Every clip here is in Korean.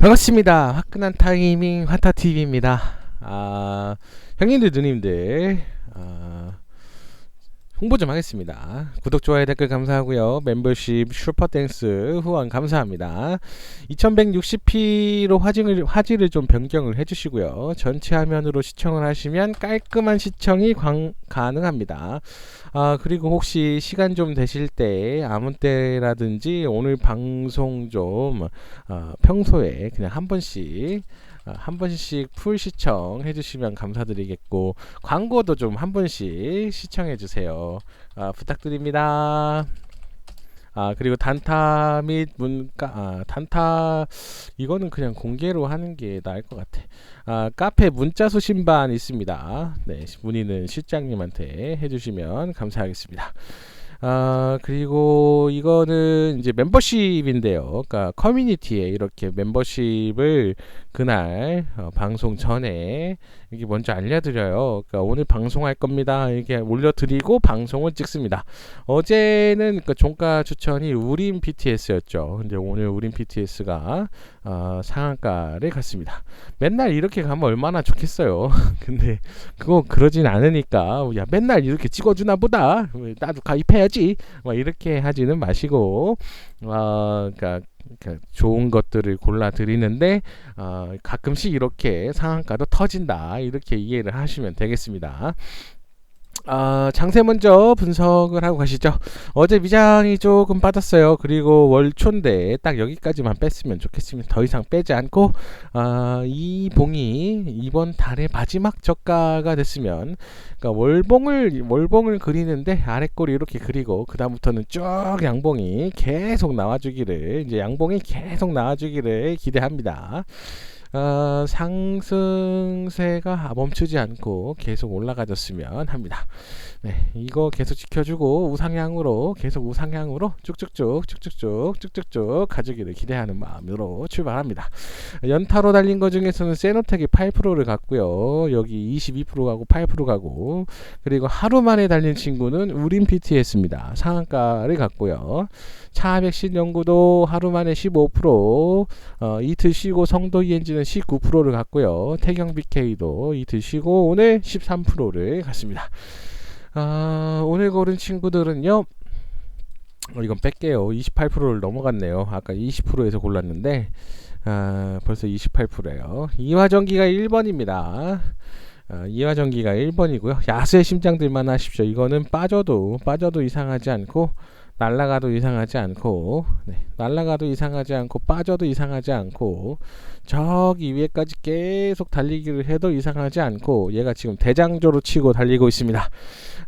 반갑습니다. 화끈한 타이밍 화타TV입니다. 아, 형님들, 누님들, 아, 홍보 좀 하겠습니다. 구독, 좋아요, 댓글 감사하고요. 멤버십, 슈퍼땡스 후원 감사합니다. 2160p로 화질을, 화질을 좀 변경을 해주시고요. 전체 화면으로 시청을 하시면 깔끔한 시청이 광, 가능합니다. 아, 그리고 혹시 시간 좀 되실 때 아무 때라든지 오늘 방송 좀 어, 평소에 그냥 한 번씩 어, 한 번씩 풀 시청 해 주시면 감사드리겠고 광고도 좀 한 번씩 시청해 주세요. 아, 부탁드립니다. 아 그리고 단타 및 문가 아, 단타 이거는 그냥 공개로 하는 게 나을 것 같아. 아 카페 문자 수신반 있습니다. 네 문의는 실장님한테 해주시면 감사하겠습니다. 아 그리고 이거는 이제 멤버십인데요. 그러니까 커뮤니티에 이렇게 멤버십을 그날 어, 방송 전에 이게 먼저 알려드려요. 그러니까 오늘 방송할 겁니다. 이렇게 올려드리고 방송을 찍습니다. 어제는 그 종가 추천이 우린 BTS였죠. 근데 오늘 우린 BTS가 어, 상한가를 갔습니다. 맨날 이렇게 가면 얼마나 좋겠어요. 근데 그거 그러진 않으니까 야 맨날 이렇게 찍어주나 보다. 나도 가입해야지. 막 이렇게 하지는 마시고 어, 그러니까 그러니까 좋은 것들을 골라 드리는데 어, 가끔씩 이렇게 상한가도 터진다 이렇게 이해를 하시면 되겠습니다. 아, 장세 먼저 분석을 하고 가시죠. 어제 미장이 조금 빠졌어요. 그리고 월초인데 딱 여기까지만 뺐으면 좋겠습니다. 더 이상 빼지 않고 아, 이 봉이 이번 달의 마지막 저가가 됐으면 그러니까 월봉을 월봉을 그리는데 아래꼬리 이렇게 그리고 그 다음부터는 쭉 양봉이 계속 나와주기를 이제 양봉이 계속 나와주기를 기대합니다. 어, 상승세가 멈추지 않고 계속 올라가졌으면 합니다. 네, 이거 계속 지켜주고 우상향으로 계속 우상향으로 쭉쭉쭉 쭉쭉쭉 쭉쭉쭉 가주기를 기대하는 마음으로 출발합니다. 연타로 달린 것 중에서는 세노텍이 8%를 갔고요. 여기 22% 가고 8% 가고 그리고 하루 만에 달린 친구는 우린 PTS입니다. 상한가를 갔고요. 차백신 연구도 하루 만에 15%, 어, 이틀 쉬고 성도 ENG는 19%를 갔고요. 태경 BK도 이틀 쉬고 오늘 13%를 갔습니다. 어, 오늘 고른 친구들은요. 어, 이건 뺄게요. 28%를 넘어갔네요. 아까 20%에서 골랐는데 아, 벌써 28%예요. 이화전기가 1번입니다. 어, 이화전기가 1번이고요. 야수의 심장들만 하십시오. 이거는 빠져도 빠져도 이상하지 않고 날라가도 이상하지 않고 네, 날라가도 이상하지 않고 빠져도 이상하지 않고 저기 위에까지 계속 달리기를 해도 이상하지 않고 얘가 지금 대장조로 치고 달리고 있습니다.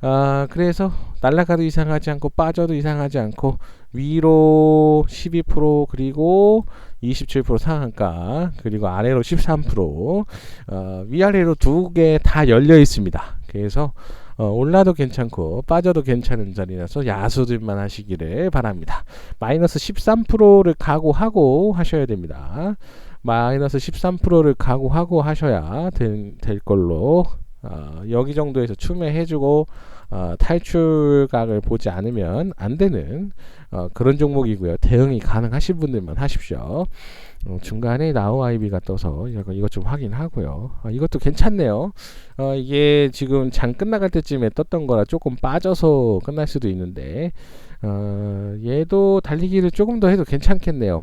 아 그래서 날라가도 이상하지 않고 빠져도 이상하지 않고 위로 12% 그리고 27% 상한가 그리고 아래로 13% 어, 위아래로 두 개 다 열려 있습니다. 그래서 어, 올라도 괜찮고 빠져도 괜찮은 자리라서 야수들만 하시기를 바랍니다. 마이너스 13%를 각오하고 하셔야 됩니다. 마이너스 13%를 각오하고 하셔야 될, 될 걸로 어, 여기 정도에서 추매해주고 어, 탈출각을 보지 않으면 안 되는 어, 그런 종목이고요. 대응이 가능하신 분들만 하십시오. 어, 중간에 나우 아이비가 떠서 이것 좀 확인하고요. 어, 이것도 괜찮네요. 어, 이게 지금 장 끝나갈 때쯤에 떴던 거라 조금 빠져서 끝날 수도 있는데 어, 얘도 달리기를 조금 더 해도 괜찮겠네요.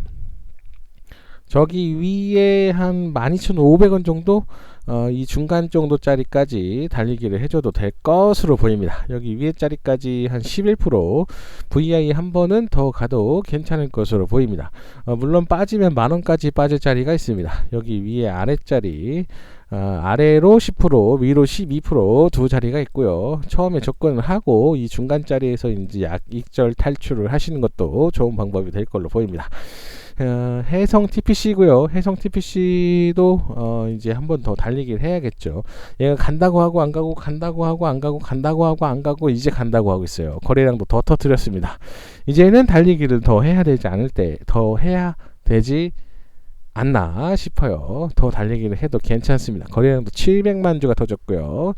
저기 위에 한 12,500원 정도 어, 이 중간 정도짜리까지 달리기를 해줘도 될 것으로 보입니다. 여기 위에 짜리까지 한 11% VI 한 번은 더 가도 괜찮을 것으로 보입니다. 어, 물론 빠지면 만원까지 빠질 자리가 있습니다. 여기 위에 아래 짜리 어, 아래로 10% 위로 12%두 자리가 있고요. 처음에 접근을 하고 이 중간 자리에서 이제 약익절 탈출을 하시는 것도 좋은 방법이 될 걸로 보입니다. 어, 해성 TPC고요. 해성 TPC도 어, 이제 한 번 더 달리기를 해야겠죠. 얘가 간다고 하고 안 가고 간다고 하고 안 가고 간다고 하고 안 가고 이제 간다고 하고 있어요. 거래량도 더 터뜨렸습니다. 이제는 달리기를 더 해야 되지 않을 때 더 해야 되지 않나 싶어요. 더 달리기를 해도 괜찮습니다. 거래량도 700만 주가 터졌고요.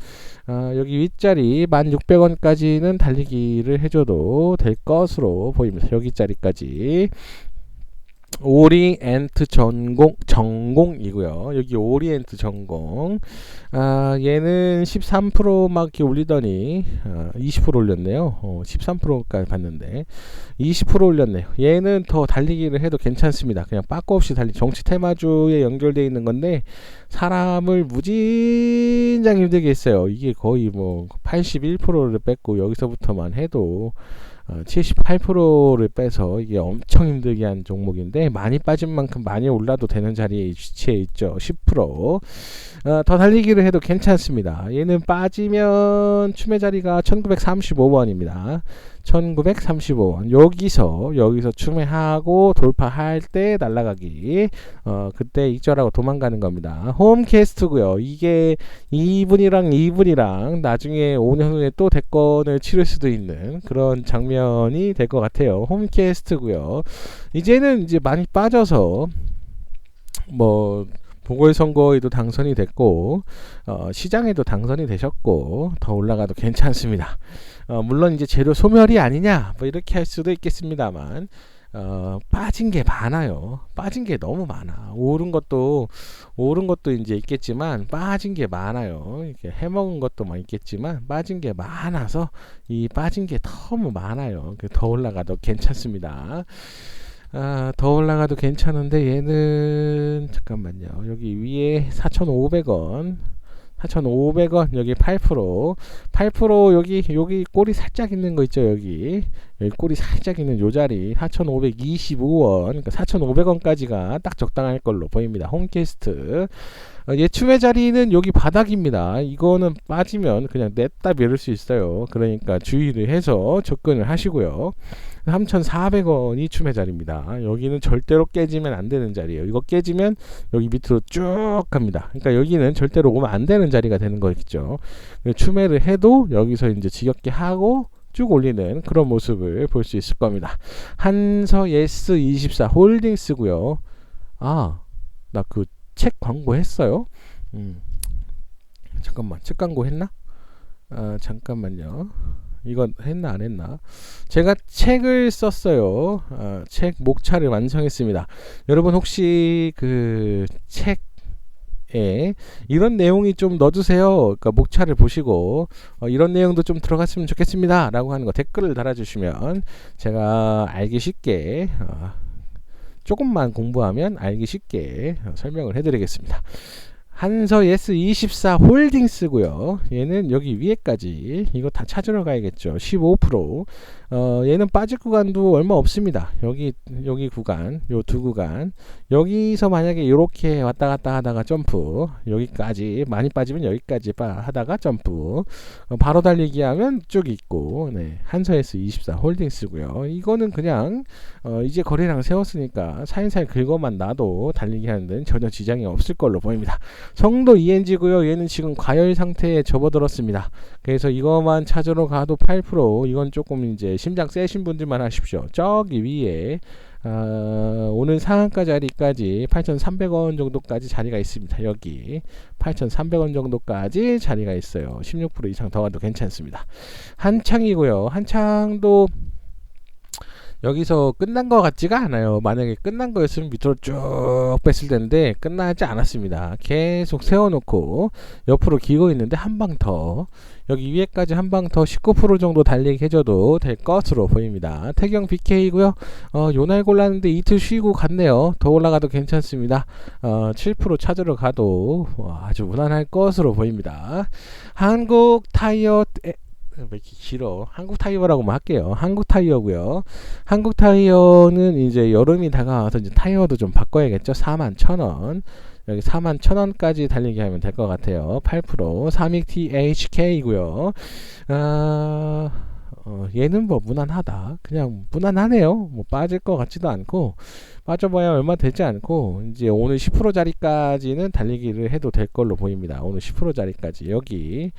어, 여기 윗자리 1,600원까지는 달리기를 해줘도 될 것으로 보입니다. 여기 자리까지 오리엔트 전공 전공이고요. 여기 오리엔트 전공. 아, 얘는 13%막 이렇게 올리더니 아, 20% 올렸네요. 어, 13%까지 봤는데 20% 올렸네요. 얘는 더 달리기를 해도 괜찮습니다. 그냥 빠꾸 없이 달리 정치 테마주에 연결되어 있는 건데 사람을 무진장 힘들게 했어요. 이게 거의 뭐 81%를 뺐고 여기서부터만 해도 어, 78%를 빼서 이게 엄청 힘들게 한 종목인데 많이 빠진 만큼 많이 올라도 되는 자리에 위치해 있죠. 10%. 어, 더 달리기를 해도 괜찮습니다. 얘는 빠지면 춤의 자리가 1935원입니다. 1935원. 여기서 여기서 춤회하고 돌파할 때 날아가기. 어, 그때 익절하고 도망가는 겁니다. 홈캐스트고요. 이게 2분이랑 2분이랑 나중에 5년 후에 또 대권을 치를 수도 있는 그런 장면이 될 것 같아요. 홈캐스트고요. 이제는 이제 많이 빠져서 뭐 보궐선거에도 당선이 됐고 어, 시장에도 당선이 되셨고 더 올라가도 괜찮습니다. 어, 물론 이제 재료 소멸이 아니냐 뭐 이렇게 할 수도 있겠습니다만 어, 빠진 게 많아요. 빠진 게 너무 많아. 오른 것도 오른 것도 이제 있겠지만 빠진 게 많아요. 이렇게 해먹은 것도 막 있겠지만 빠진 게 많아서 이 빠진 게 너무 많아요. 그더 올라가도 괜찮습니다. 아, 더 올라가도 괜찮은데 얘는 잠깐만요. 여기 위에 4,500원. 4,500원 여기 8% 8% 여기 여기 꼬리 살짝 있는 거 있죠 여기? 여기 꼬리 살짝 있는 요 자리. 4,525원. 그러니까 4,500원까지가 딱 적당할 걸로 보입니다. 홈캐스트. 어, 예춤의 자리는 여기 바닥입니다 이거는 빠지면 그냥 냈다 밀을 수 있어요 그러니까 주의를 해서 접근을 하시고요 3,400원이 춤의 자리입니다. 여기는 절대로 깨지면 안 되는 자리예요. 이거 깨지면 여기 밑으로 쭉 갑니다. 그러니까 여기는 절대로 오면 안 되는 자리가 되는 거겠죠. 춤회를 해도 여기서 이제 지겹게 하고 쭉 올리는 그런 모습을 볼 수 있을 겁니다. 한서 S24 홀딩스고요. 아, 나그 책 광고 했어요. 음. 잠깐만, 책 광고 했나? 아, 잠깐만요. 이건 했나 안 했나? 제가 책을 썼어요. 어, 책 목차를 완성했습니다. 여러분 혹시 그 책에 이런 내용이 좀 넣어주세요. 그러니까 목차를 보시고 어, 이런 내용도 좀 들어갔으면 좋겠습니다.라고 하는 거 댓글을 달아주시면 제가 알기 쉽게 어, 조금만 공부하면 알기 쉽게 어, 설명을 해드리겠습니다. 한서 S24 홀딩스고요. 얘는 여기 위에까지 이거 다 찾으러 가야겠죠. 15% 어, 얘는 빠질 구간도 얼마 없습니다. 여기 여기 구간, 요 두 구간. 여기서 만약에 이렇게 왔다 갔다 하다가 점프, 여기까지 많이 빠지면 여기까지 빠 하다가 점프. 어, 바로 달리기 하면 쭉 있고, 네. 한서에스 24 홀딩스고요. 이거는 그냥 어, 이제 거래량 세웠으니까 살살 긁어만 놔도 달리기 하는 데는 전혀 지장이 없을 걸로 보입니다. 성도 ENG고요. 얘는 지금 과열 상태에 접어들었습니다. 그래서 이거만 찾으러 가도 8% 이건 조금 이제 심장 세신 분들만 하십시오. 저기 위에 어, 오늘 상한가 자리까지 8,300원 정도까지 자리가 있습니다. 여기 8,300원 정도까지 자리가 있어요. 16% 이상 더 가도 괜찮습니다. 한창이고요. 한창도 여기서 끝난 것 같지가 않아요. 만약에 끝난 거였으면 밑으로 쭉 뺐을 텐데 끝나지 않았습니다. 계속 세워놓고 옆으로 기고 있는데 한 방 더 여기 위에까지 한 방 더 19% 정도 달리게 해줘도 될 것으로 보입니다. 태경 BK고요. 어, 요날 골랐는데 이틀 쉬고 갔네요. 더 올라가도 괜찮습니다. 어, 7% 찾으러 가도 아주 무난할 것으로 보입니다. 한국 타이어 왜 이렇게 길어? 한국 타이어라고만 할게요. 한국 타이어고요. 한국 타이어는 이제 여름이 다가와서 이제 타이어도 좀 바꿔야겠죠. 4만 1,000원. 여기 4만 1,000원까지 달리게 하면 될 것 같아요. 8% 3익 THK이고요. 아, 어, 얘는 뭐 무난하다. 그냥 무난하네요. 뭐 빠질 것 같지도 않고 빠져봐야 얼마 되지 않고 이제 오늘 10%짜리까지는 달리기를 해도 될 걸로 보입니다. 오늘 10%짜리까지 여기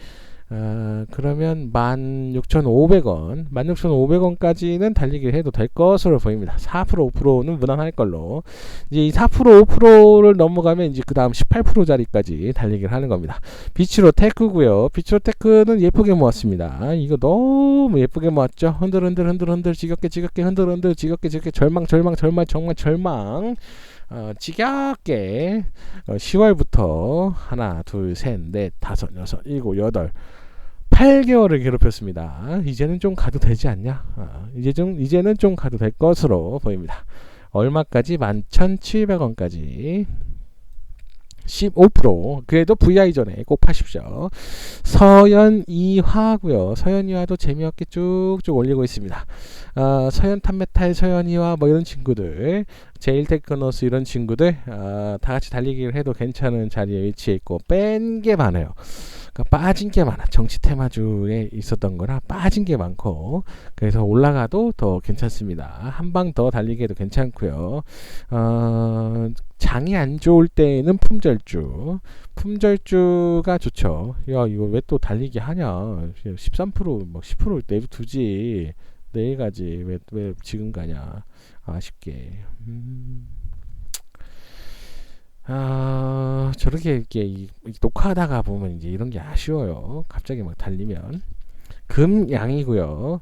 아, 그러면 16,500원, 16,500원까지는 달리기를 해도 될 것으로 보입니다. 4% 5%는 무난할 걸로. 이제 이 4% 5%를 넘어가면 이제 그 다음 18%짜리까지 달리기를 하는 겁니다. 비치로 테크고요. 비치로 테크는 예쁘게 모았습니다. 이거 너무 예쁘게 모았죠. 흔들 흔들 흔들 흔들 지겹게 지겹게 흔들 흔들 지겹게 지겹게 절망 절망 절망 정말 절망. 어, 지겹게 어, 10월부터 하나, 둘, 셋, 넷, 다섯, 여섯, 일곱, 여덟, 8개월을 괴롭혔습니다. 이제는 좀 가도 되지 않냐? 어, 이제 좀 이제는 좀 가도 될 것으로 보입니다. 얼마까지? 11,700원까지. 15% 그래도 VI 전에 꼭 파십시오. 서현 이화고요. 서현 이화도 재미없게 쭉쭉 올리고 있습니다. 어, 서현 탐메탈 서현 이화 뭐 이런 친구들 제일 테크노스 이런 친구들 어, 다 같이 달리기를 해도 괜찮은 자리에 위치해 있고 뺀 게 많아요. 그러니까 빠진 게 많아. 정치 테마주에 있었던 거라 빠진 게 많고 그래서 올라가도 더 괜찮습니다. 한 방 더 달리기에도 괜찮고요. 어, 장이 안 좋을 때는 품절주, 품절주가 좋죠. 야 이거 왜 또 달리기 하냐? 13%막 10% 내두지 내일 가지 왜 왜 지금 가냐? 아쉽게. 음. 아 저렇게 이렇게 녹화하다가 보면 이제 이런 게 아쉬워요. 갑자기 막 달리면 금양이고요.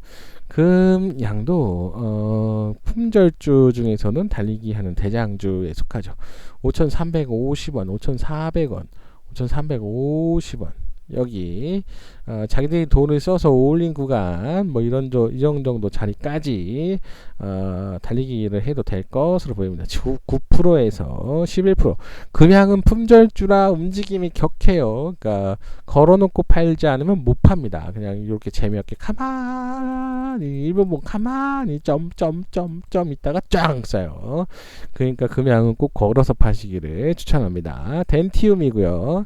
금양도 어, 품절주 중에서는 달리기 하는 대장주에 속하죠. 5,350원, 5,400원, 5,350원 여기 어, 자기들이 돈을 써서 올린 구간 뭐 이런 저 이런 정도 자리까지 어, 달리기를 해도 될 것으로 보입니다. 9%에서 11% 금양은 품절주라 움직임이 격해요. 그러니까 걸어놓고 팔지 않으면 못 팝니다. 그냥 이렇게 재미없게 가만히 일본 뭐 가만히 점점점점 있다가 쫙 써요. 그러니까 금양은 꼭 걸어서 파시기를 추천합니다. 덴티움이고요.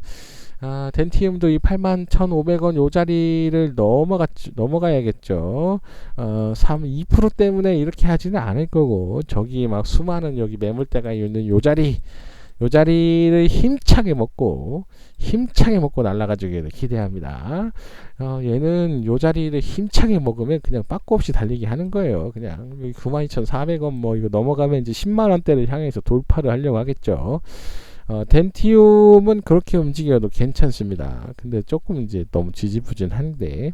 아, 덴티움도 이 81,500원 요 자리를 넘어갔 넘어가야겠죠. 어, 3 2% 때문에 이렇게 하지는 않을 거고 저기 막 수많은 여기 매물대가 있는 요 자리 요 자리를 힘차게 먹고 힘차게 먹고 날아가지기를 기대합니다. 어, 얘는 요 자리를 힘차게 먹으면 그냥 빠꾸 없이 달리기 하는 거예요. 그냥 92,400원 뭐 이거 넘어가면 이제 10만 원대를 향해서 돌파를 하려고 하겠죠. 어, 덴티움은 그렇게 움직여도 괜찮습니다. 근데 조금 이제 너무 지지부진한데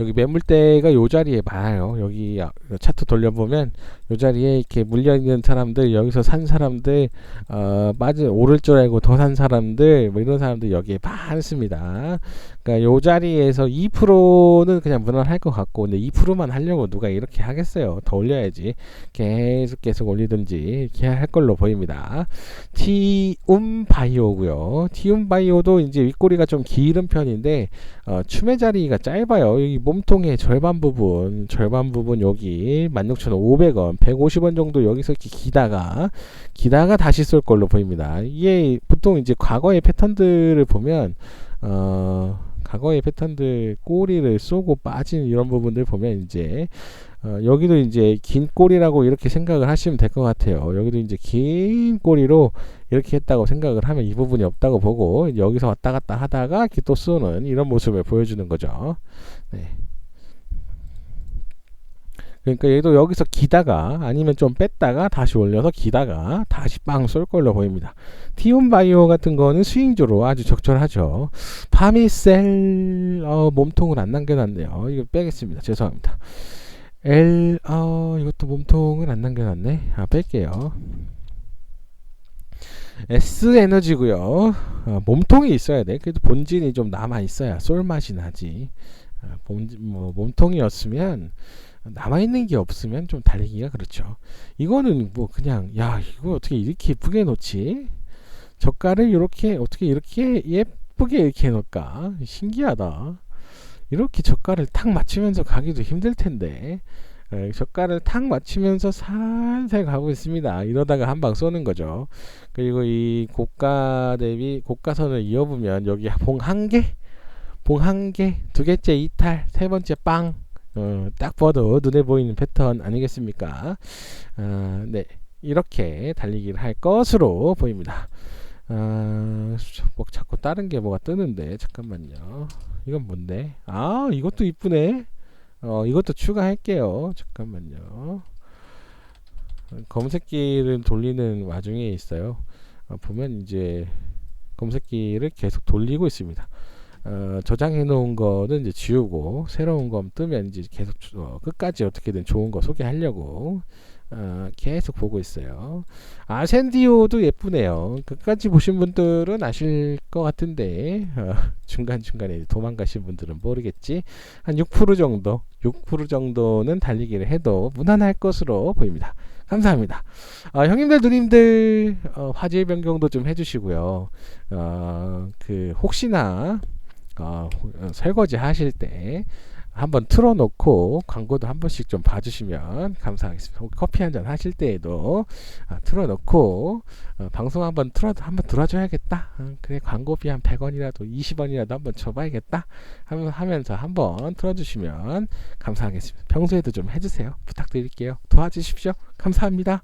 여기 매물대가 요 자리에 많아요. 여기 아, 차트 돌려보면 요 자리에 이렇게 물려 있는 사람들 여기서 산 사람들 어, 빠져 오를 줄 알고 더 산 사람들 뭐 이런 사람들 여기에 많습니다. 그러니까 요 자리에서 2%는 그냥 무난할 것 같고 근데 2%만 하려고 누가 이렇게 하겠어요. 더 올려야지. 계속 계속 올리든지 이렇게 할 걸로 보입니다. 티움 바이오고요. 티움 바이오도 이제 윗꼬리가 좀 길은 편인데 어, 춤의 자리가 짧아요. 여기 몸통의 절반 부분, 절반 부분 여기 16,500원, 150원 정도 여기서 이렇게 기다가 기다가 다시 쏠 걸로 보입니다. 이게 보통 이제 과거의 패턴들을 보면 어 과거의 패턴들 꼬리를 쏘고 빠진 이런 부분들 보면 이제 어, 여기도 이제 긴 꼬리라고 이렇게 생각을 하시면 될 것 같아요. 여기도 이제 긴 꼬리로 이렇게 했다고 생각을 하면 이 부분이 없다고 보고 여기서 왔다 갔다 하다가 쏘는 이런 모습을 보여주는 거죠. 네. 그러니까 얘도 여기서 기다가 아니면 좀 뺐다가 다시 올려서 기다가 다시 빵 쏠 걸로 보입니다. 티온 바이오 같은 거는 스윙주로 아주 적절하죠. 파미셀 어, 몸통을 안 남겨놨네요. 이거 빼겠습니다. 죄송합니다. L 어, 이것도 몸통을 안 남겨놨네. 아 뺄게요. S 에너지고요. 어, 몸통이 있어야 돼. 그래도 본진이 좀 남아 있어야 쏠 맛이 나지. 아, 본진 뭐 몸통이었으면 남아 있는 게 없으면 좀 달리기가 그렇죠. 이거는 뭐 그냥 야 이거 어떻게 이렇게 예쁘게 놓지? 젓갈을 이렇게 어떻게 이렇게 예쁘게 이렇게 놓을까? 신기하다. 이렇게 젓갈을 탁 맞추면서 가기도 힘들 텐데 에, 젓갈을 탁 맞추면서 살살 가고 있습니다. 이러다가 한 방 쏘는 거죠. 그리고 이 고가 대비 고가선을 이어보면 여기 봉 한 개, 봉 한 개, 두 개째 이탈, 세 번째 빵. 어, 딱 봐도 눈에 보이는 패턴 아니겠습니까? 아, 네. 이렇게 달리기를 할 것으로 보입니다. 아, 뭐 자꾸 다른 게 뭐가 뜨는데 잠깐만요. 이건 뭔데? 아, 이것도 이쁘네. 어, 이것도 추가할게요. 잠깐만요. 검색기를 돌리는 와중에 있어요. 어, 보면 이제 검색기를 계속 돌리고 있습니다. 어, 저장해 놓은 거는 이제 지우고 새로운 거 뜨면 이제 계속 주- 어, 끝까지 어떻게든 좋은 거 소개하려고 어, 계속 보고 있어요. 아 샌디오도 예쁘네요. 끝까지 보신 분들은 아실 것 같은데 어, 중간 중간에 도망가신 분들은 모르겠지. 한 6% 정도, 6% 정도는 달리기를 해도 무난할 것으로 보입니다. 감사합니다. 어, 형님들 누님들 어, 화질 변경도 좀 해주시고요. 어, 그 혹시나 어, 호- 어, 설거지 하실 때 한번 틀어놓고 광고도 한 번씩 좀 봐주시면 감사하겠습니다. 혹 커피 한 잔 하실 때에도 아, 틀어놓고 어, 방송 한번 틀어 한번 들어줘야겠다. 어, 그래 광고비 한 100원이라도 20원이라도 한번 줘봐야겠다. 하면 하면서 한번 틀어주시면 감사하겠습니다. 평소에도 좀 해주세요. 부탁드릴게요. 도와주십시오. 감사합니다.